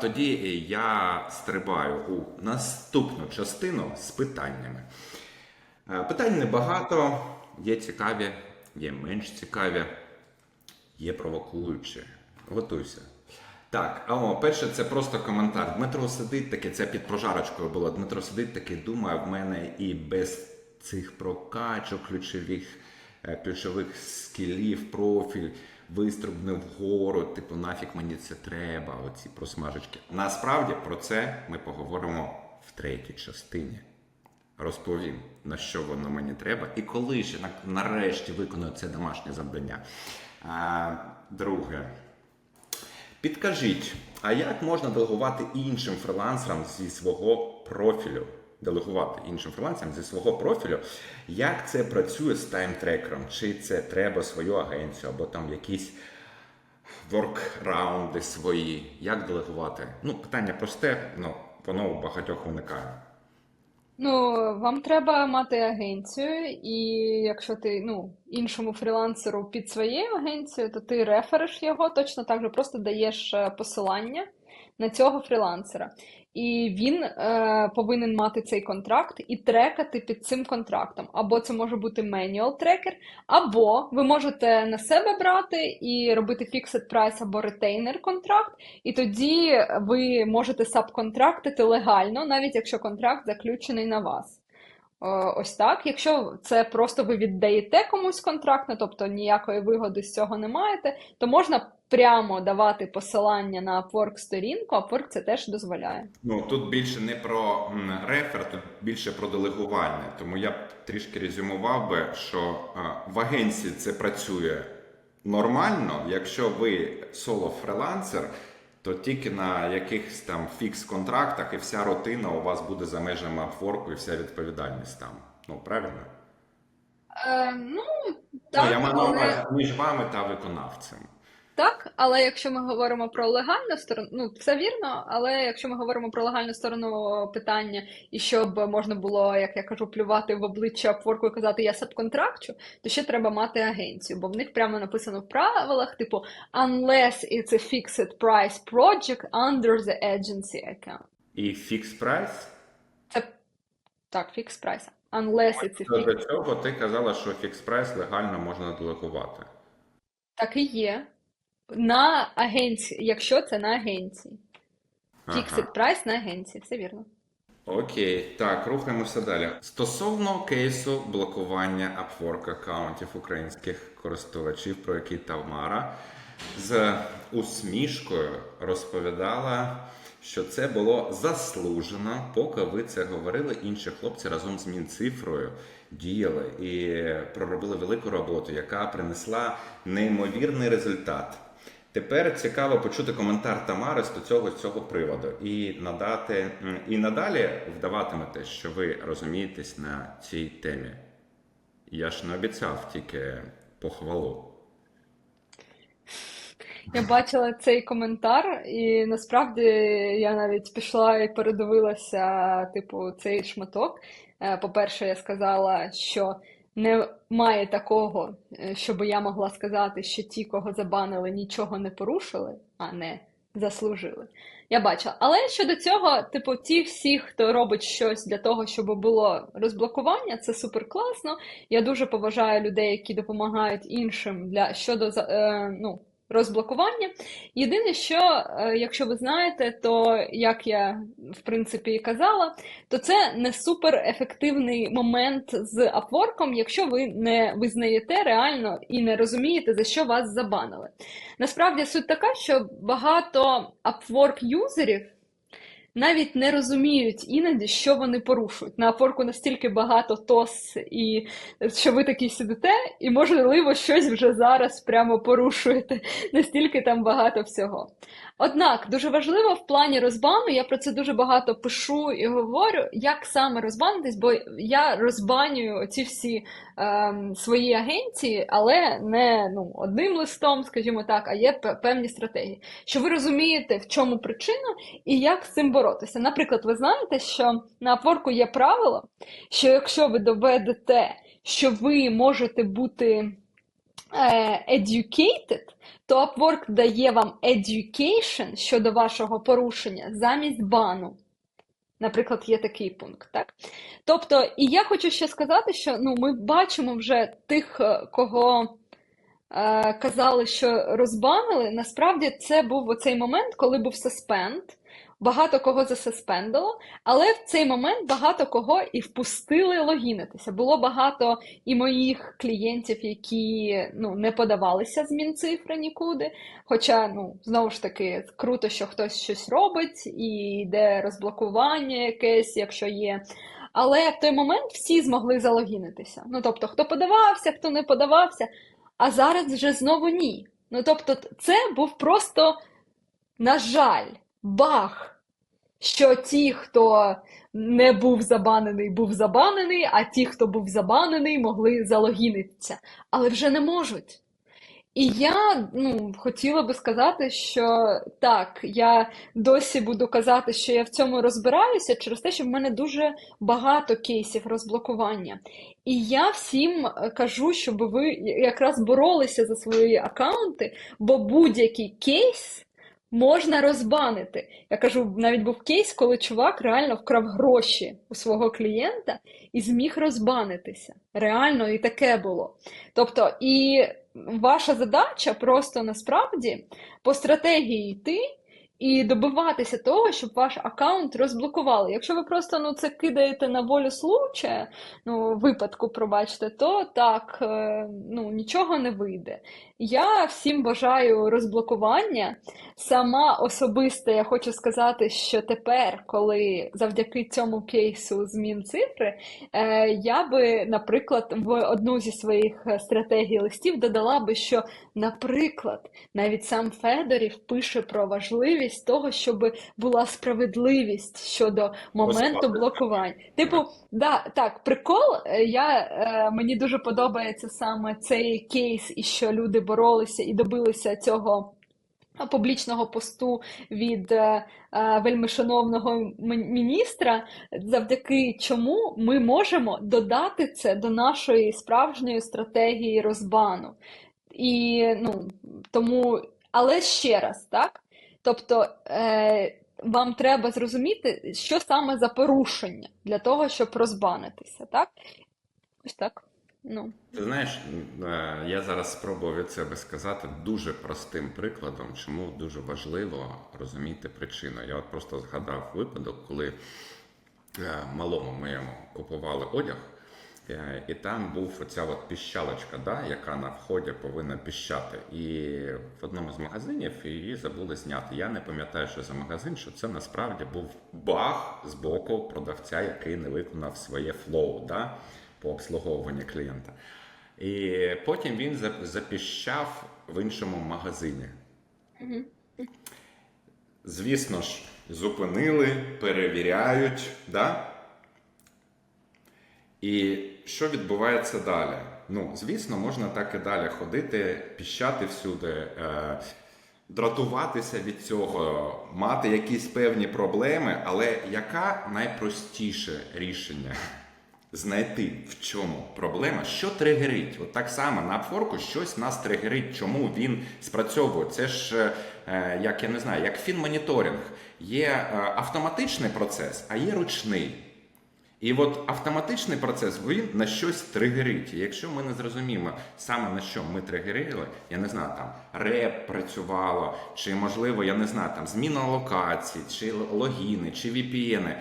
Тоді я стрибаю у наступну частину з питаннями. Е, Питань небагато, є цікаві, є менш цікаві, є провокуючі. Готуйся. Так, о, перше, це просто коментар. Дмитро сидить таке, це під прожарочкою було. Дмитро сидить таке, думає, в мене і без цих прокачок ключових, е, ключових скілів, профіль, вистрибне вгору, типу, нафіг мені це треба, оці просмажечки. Насправді про це ми поговоримо в третій частині. Розповім, на що воно мені треба, і коли ще на- нарешті виконую це домашнє завдання. А, друге. Підкажіть, а як можна делегувати іншим фрилансерам зі свого профілю? Делегувати іншим фрилансерам зі свого профілю, як це працює з таймтрекером? Чи це треба свою агенцію, або там якісь воркраунди свої? Як делегувати? Ну, питання просте, ну воно у багатьох виникає. Ну, вам треба мати агенцію, і якщо ти ну, іншому фрілансеру під своєю агенцією, то ти рефериш його, точно так же просто даєш е, посилання на цього фрілансера. І він е, повинен мати цей контракт і трекати під цим контрактом. Або це може бути manual трекер, або ви можете на себе брати і робити fixed price або retainer контракт, і тоді ви можете сабконтрактити легально, навіть якщо контракт заключений на вас. Е, Ось так. Якщо це просто ви віддаєте комусь контракт, ну, тобто ніякої вигоди з цього не маєте, то можна прямо давати посилання на Upwork сторінку, Upwork це теж дозволяє. Ну тут більше не про рефер, тут більше про делегування. Тому я б трішки резюмував би, що е, в агенції це працює нормально. Якщо ви соло-фрилансер, то тільки на якихось там фікс-контрактах і вся рутина у вас буде за межами апфорку і вся відповідальність там. Ну правильно? Е, ну, ну, я маю але... між вами та виконавцем. Так, але якщо ми говоримо про легальну сторону, ну все вірно, але якщо ми говоримо про легальну сторону питання, і щоб можна було, як я кажу, плювати в обличчя Upwork і казати я сабконтракчу, то ще треба мати агенцію, бо в них прямо написано в правилах, типу, unless it's a fixed price project under the agency account. І фікс прайс. Це так, fixed price. Unless it's a fixed. До цього ти казала, що фікс прайс легально можна делегувати. Так і є. На агенції, якщо це на агенції. Fixed price на агенції, все вірно. Окей, так, рухаємося далі. Стосовно кейсу блокування Upwork аккаунтів українських користувачів, про який Тамара з усмішкою розповідала, що це було заслужено, поки ви це говорили, інші хлопці разом з Мінцифрою діяли і проробили велику роботу, яка принесла неймовірний результат. Тепер цікаво почути коментар Тамари з цього, цього приводу і надати і надалі вдаватимете, що ви розумієтесь на цій темі. Я ж не обіцяв тільки похвалу. Я бачила цей коментар, і насправді я навіть пішла і передивилася, типу, цей шматок. Е, По-перше, я сказала, що немає такого, е, щоб я могла сказати, що ті, кого забанили, нічого не порушили, а не заслужили. Я бачила. Але щодо цього, типу, ті всі, хто робить щось для того, щоб було розблокування, це супер класно. Я дуже поважаю людей, які допомагають іншим для щодо е, ну, розблокування. Єдине, що, е, якщо ви знаєте, то як я в принципі і казала, то це не супер ефективний момент з апворком, якщо ви не визнаєте реально і не розумієте, за що вас забанили. Насправді суть така, що багато апворк юзерів навіть не розуміють іноді, що вони порушують. На Upwork настільки багато тос, і що ви такі сидите, і можливо щось вже зараз прямо порушуєте. Настільки там багато всього. Однак дуже важливо в плані розбану, я про це дуже багато пишу і говорю, як саме розбанитись, бо я розбанюю оці всі ем, свої агенції, але не ну, одним листом, скажімо так, а є пе- певні стратегії. Що ви розумієте, в чому причина і як з цим боротися. Наприклад, ви знаєте, що на Upwork є правило, що якщо ви доведете, що ви можете бути е, educated, то Upwork дає вам education щодо вашого порушення замість бану. Наприклад, є такий пункт, так? Тобто, і я хочу ще сказати, що ну, ми бачимо вже тих, е, кого е, казали, що розбанили. Насправді це був оцей момент, коли був суспенд. Багато кого засуспендило, але в цей момент багато кого і впустили логінитися. Було багато і моїх клієнтів, які ну, не подавалися змін цифри нікуди. Хоча, ну, знову ж таки, круто, що хтось щось робить, і йде розблокування якесь, якщо є. Але в той момент всі змогли залогінитися. Ну, тобто, хто подавався, хто не подавався, а зараз вже знову ні. Ну, тобто, це був просто, на жаль, баг що ті, хто не був забанений, був забанений, а ті, хто був забанений, могли залогінитися, але вже не можуть. І я ну, хотіла би сказати, що так, я досі буду казати, що я в цьому розбираюся через те, що в мене дуже багато кейсів розблокування. І я всім е, кажу, щоб ви якраз боролися за свої аккаунти, бо будь-який кейс можна розбанити. Я кажу, навіть був кейс, коли чувак реально вкрав гроші у свого клієнта і зміг розбанитися. Реально, і таке було. Тобто, і ваша задача просто насправді по стратегії йти. І добиватися того, щоб ваш аккаунт розблокували. Якщо ви просто ну, це кидаєте на волю случая, ну, випадку, пробачте, то так, е, ну, нічого не вийде. Я всім бажаю розблокування. Сама особисто я хочу сказати, що тепер, коли завдяки цьому кейсу змін цифри, е, я би, наприклад, в одну зі своїх е, стратегій листів додала би, що, наприклад, навіть сам Федорів пише про важливість того, щоб була справедливість щодо моменту блокувань. Типу, да, так, прикол. е, Я, е, мені дуже подобається саме цей кейс, і що люди боролися і добилися цього. Публічного посту від е, е, вельмишановного міністра, завдяки чому ми можемо додати це до нашої справжньої стратегії розбану. І ну, тому, але ще раз, так? Тобто е, вам треба зрозуміти, що саме за порушення для того, щоб розбанитися, так? Ось так. Ну. Ти знаєш, е, я зараз спробую від себе сказати дуже простим прикладом, чому дуже важливо розуміти причину. Я от просто згадав випадок, коли е, малому моєму купували одяг, і там був оця от піщалочка, да, яка на вході повинна піщати. І в одному з магазинів її забули зняти. Я не пам'ятаю, що за магазин, що це насправді був баг з боку продавця, який не виконав своє флоу. Да? по обслуговуванню клієнта. І потім він запіщав в іншому магазині. Звісно ж, зупинили, перевіряють, да? І що відбувається далі? Ну, звісно, можна так і далі ходити, піщати всюди, е, дратуватися від цього, мати якісь певні проблеми, але яка найпростіше рішення? знайти, в чому проблема, що тригерить. От так само на апфорку щось нас тригерить, чому він спрацьовує. Це ж, е, як я не знаю, як фінмоніторинг. Є е, автоматичний процес, а є ручний. І от автоматичний процес він на щось тригерить. І якщо ми не зрозуміємо саме на що ми тригерили, я не знаю, там реп працювало, чи можливо, я не знаю, там зміна локацій, чи логіни, чи VPN,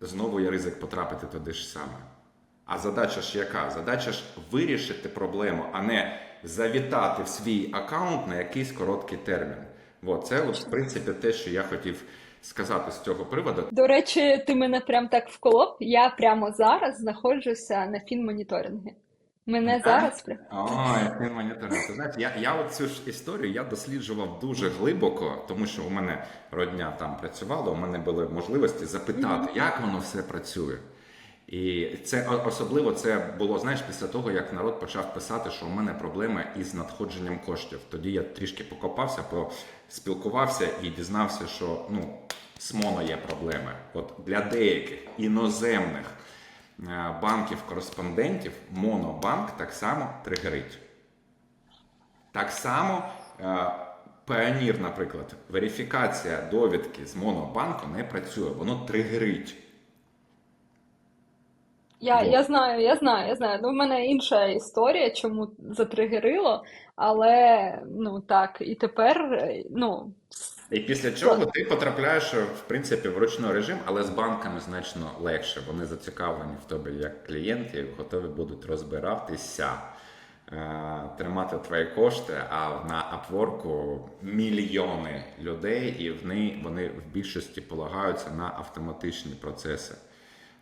знову є ризик потрапити туди ж саме. А задача ж яка? Задача ж вирішити проблему, а не завітати в свій аккаунт на якийсь короткий термін. От, це, в принципі, те, що я хотів сказати з цього приводу. До речі, ти мене прям так вколов. Я прямо зараз знаходжуся на фінмоніторингі. Мене зараз. А, зараз він моніторинг. Ти знаєш, я, я от цю ж історію я досліджував дуже глибоко, тому що у мене родня там працювала, у мене були можливості запитати, як воно все працює. І це особливо це було, знаєш, після того, як народ почав писати, що у мене проблеми із надходженням коштів. Тоді я трішки покопався, поспілкувався і дізнався, що ну, з моно є проблеми. От для деяких іноземних е, банків-кореспондентів монобанк так само тригерить. Так само е, Payoneer, наприклад, верифікація довідки з монобанку не працює, воно тригерить. Я, я знаю, я знаю, я знаю. Ну, в мене інша історія, чому затригерило, але ну так, і тепер, е, ну, І після чого ти потрапляєш в принципі в ручний режим, але з банками значно легше. Вони зацікавлені в тобі як клієнт і готові будуть розбиратися, е, тримати твої кошти. А на Upwork мільйони людей, і вони, вони в більшості полагаються на автоматичні процеси.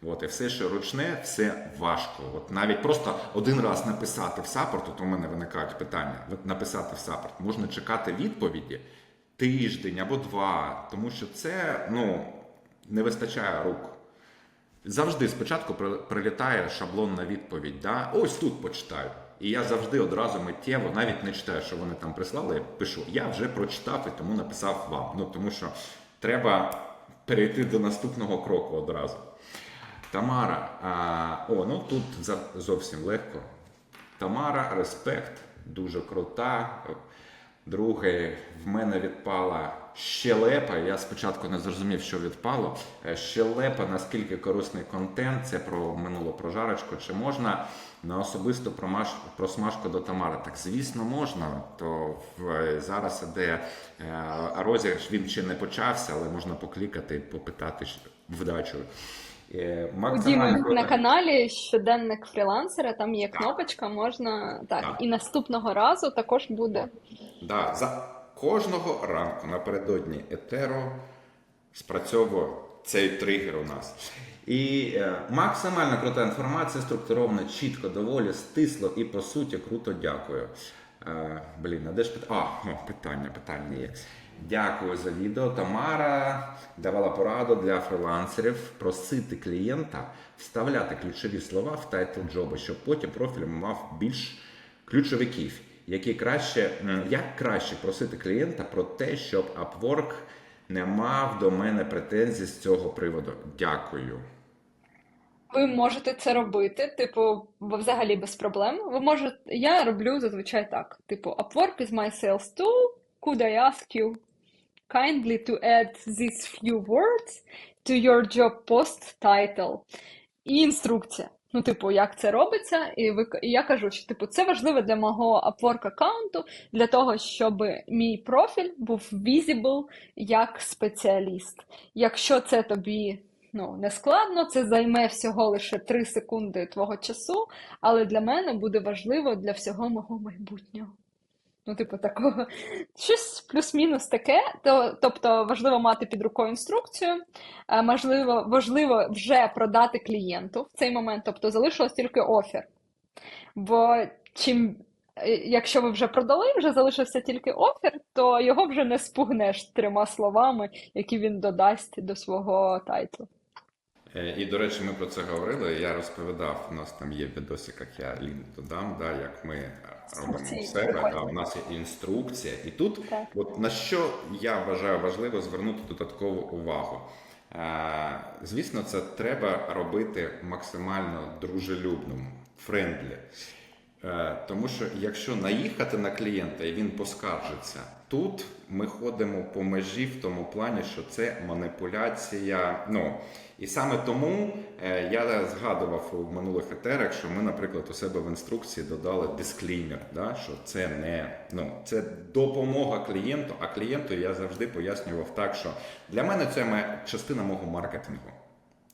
От, і все, що ручне, все важко. От навіть просто один раз написати в саппорт, от у мене виникають питання. Написати в саппорт, можна чекати відповіді тиждень або два, тому що це ну, не вистачає рук. Завжди спочатку прилітає шаблонна відповідь. Да? Ось тут почитаю. І я завжди одразу миттєво, навіть не читаю, що вони там прислали, я пишу, я вже прочитав і тому написав вам. Ну тому що треба перейти до наступного кроку одразу. Тамара, а, о, ну тут зовсім легко. Тамара, респект, дуже крута. Друге, в мене відпала щелепа. Я спочатку не зрозумів, що відпало. Е, Щелепа, наскільки корисний контент, це про минулу прожарочку. Чи можна на особисту просмажку до Тамари? Так, звісно, можна. То в... зараз іде е, розіграш, він ще не почався, але можна поклікати і попитати вдачу. Е, у Діми максимально на каналі щоденник фрілансера, там є кнопочка, можна так. Так. І наступного разу також буде. Да, за кожного ранку напередодні етеро спрацьовує цей тригер у нас. І е, максимально крута інформація, структурована, чітко, доволі, стисло і по суті круто дякую. Е, блін, а де ж пит... а, о, питання, питання є. Дякую за відео. Тамара давала пораду для фрилансерів просити клієнта вставляти ключові слова в тайтл джоба, щоб потім профіль мав більш ключовиків, які краще, як краще просити клієнта про те, щоб Upwork не мав до мене претензій з цього приводу. Дякую. Ви можете це робити, типу, взагалі без проблем. Ви можете, я роблю зазвичай так: типу, Upwork is my sales tool. Could I ask you kindly to add these few words to your job post title? І інструкція. Ну, типу, як це робиться, і ви і я кажу, що типу це важливо для мого Upwork аккаунту, для того, щоб мій профіль був visible як спеціаліст. Якщо це тобі ну, не складно, це займе всього лише 3 секунди твого часу, але для мене буде важливо для всього мого майбутнього. Ну, типу, такого щось плюс-мінус таке. То, тобто важливо мати під рукою інструкцію, е, можливо, важливо вже продати клієнту в цей момент, тобто залишилось тільки офер. Бо чим, е, якщо ви вже продали, вже залишився тільки офер, то його вже не спугнеш трьома словами, які він додасть до свого тайтлу. Е, І, до речі, ми про це говорили. Я розповідав, у нас там є відосик, як я лінк додам, да, як ми робимо в себе. Да, у нас є інструкція. І тут, Так. от на що я вважаю важливо звернути додаткову увагу. Е, Звісно, це треба робити максимально дружелюбним, френдлі. Е, Тому що якщо наїхати на клієнта і він поскаржиться, тут ми ходимо по межі в тому плані, що це маніпуляція. Ну і саме тому е, я згадував у минулих етерах, що ми, наприклад, у себе в інструкції додали дисклеймер, да, що це не ну це допомога клієнту. А клієнту я завжди пояснював так, що для мене це частина мого маркетингу.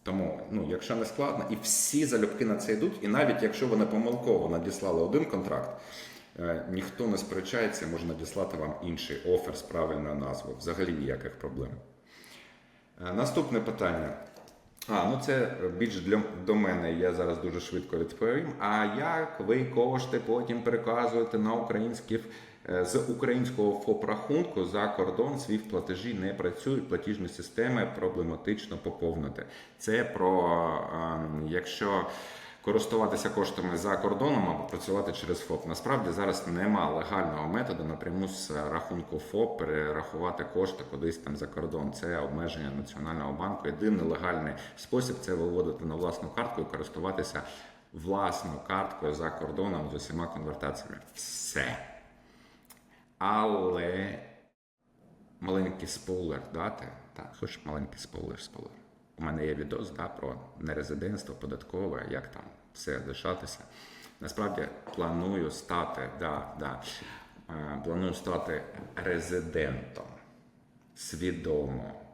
Тому, ну, якщо не складно, і всі залюбки на це йдуть, і навіть якщо вони помилково надіслали один контракт, е, ніхто не сперечається, може надіслати вам інший офер з правильною назвою. Взагалі ніяких проблем. Е, Наступне питання. А, ну це більш для до мене, я зараз дуже швидко відповім. А як ви кошти потім переказуєте на українських з українського ФОП-рахунку за кордон свій платежі не працюють, платіжні системи проблематично поповнити. Це про ем, якщо користуватися коштами за кордоном або працювати через ФОП. Насправді зараз нема легального методу напряму з рахунку ФОП перерахувати кошти кудись там за кордон. Це обмеження Національного банку. Єдиний легальний спосіб це виводити на власну картку і користуватися власною карткою за кордоном з усіма конвертаціями. Все. Але маленький спойлер дати. Так, хоч маленький спойлер, спойлер. У мене є відос да, про нерезидентство податкове, як там все лишатися. Насправді планую стати, да, да, е, планую стати резидентом свідомо.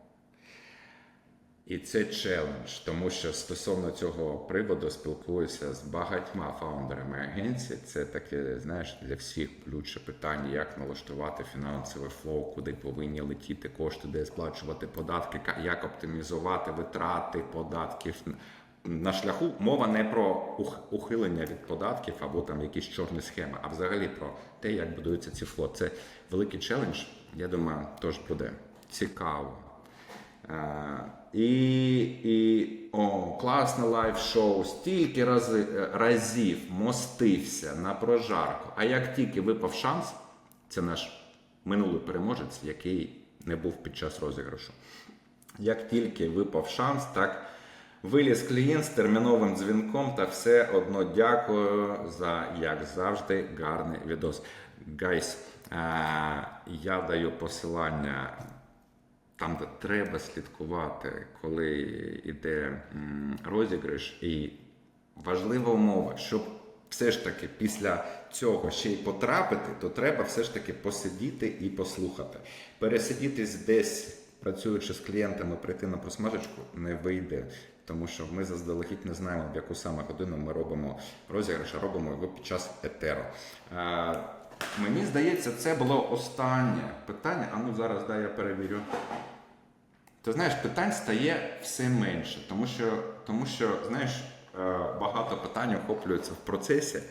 І це челендж, тому що стосовно цього приводу спілкуюся з багатьма фаундерами агенції. Це таке, знаєш, для всіх ключе питання, як налаштувати фінансовий флоу, куди повинні летіти кошти, де сплачувати податки, як оптимізувати витрати податків. На шляху мова не про ухилення від податків або там якісь чорні схеми, а взагалі про те, як будується ці флот. Це великий челендж. Я думаю, теж буде цікаво. І, і о, класне лайв-шоу, стільки рази, е, разів мостився на прожарку. А як тільки випав шанс, це наш минулий переможець, який не був під час розіграшу. Як тільки випав шанс, так виліз клієнт з терміновим дзвінком та все одно дякую за, як завжди, гарний відос. Гайс, е, я даю посилання там, де треба слідкувати, коли йде розіграш, і важлива умова, щоб все ж таки після цього ще й потрапити, то треба все ж таки посидіти і послухати. Пересидітись десь, працюючи з клієнтами, прийти на просмажечку не вийде. Тому що ми заздалегідь не знаємо, в яку саме годину ми робимо розіграш, а робимо його під час етеру. Е, мені здається, це було останнє питання. А ну зараз дай я перевірю. Ти знаєш, питань стає все менше, тому що, тому що знаєш, е, багато питань охоплюються в процесі,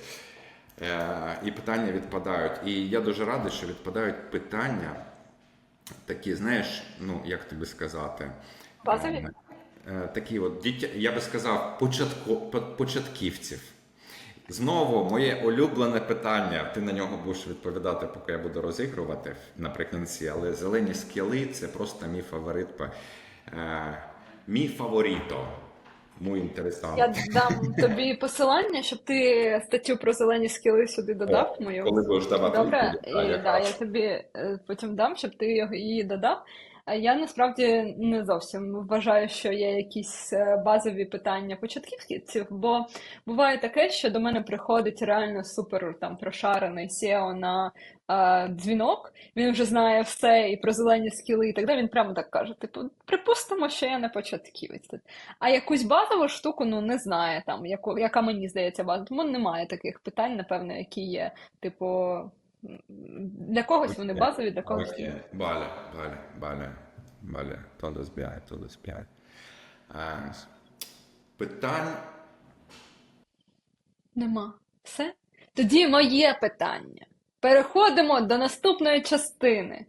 е, і питання відпадають. І я дуже радий, що відпадають питання, такі, знаєш, ну як тобі сказати, Базові? е, такі от я би сказав, початко, початківців. Знову моє улюблене питання. Ти на нього будеш відповідати, поки я буду розігрувати наприкінці. Але зелені скіли це просто мій фаворит. Е, мій фаворіто. Muy інтересно. Я дам тобі посилання, щоб ти статтю про зелені скіли сюди додав мою. Коли будеш давати Добре, відповідь, і, да, я тобі е, потім дам, щоб ти її додав. А Я насправді не зовсім вважаю, що є якісь е, базові питання початківців, бо буває таке, що до мене приходить реально супер там прошарений SEO на е, дзвінок. Він вже знає все і про зелені скіли, і так далі. Він прямо так каже: типу, припустимо, що я не початківець. А якусь базову штуку ну не знає там, яку, яка мені здається базова. Тому немає таких питань, напевно, які є. Типу, для когось вони базові, для когось ні. Vale, vale, vale, vale. Todos bien, todos bien. Питань Нема. Все? Тоді моє питання. Переходимо до наступної частини.